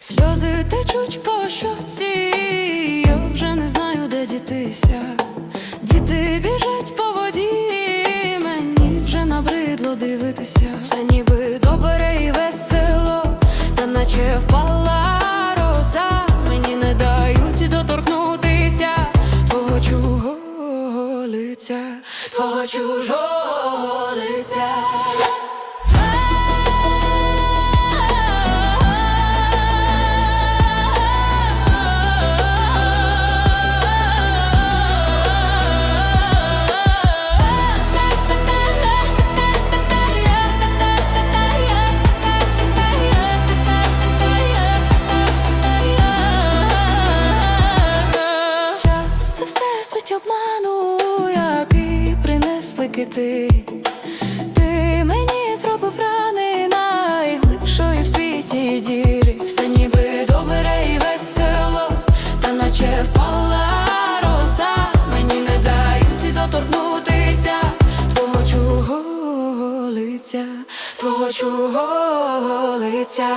Сльози течуть по щоці, я вже не знаю, де дітися. Діти біжать по воді, мені вже набридло дивитися. Все ніби добре і весело, та наче впала роса. Мені не дають доторкнутися твого чужого лиця, твого чужого лиця. Все суть обману, який принесли кити. Ти мені зробив рани найглибшої в світі дірі. Все ніби добре і весело, та наче впала роса. Мені не дають доторкнутися твого чужого лиця, твого чужого лиця.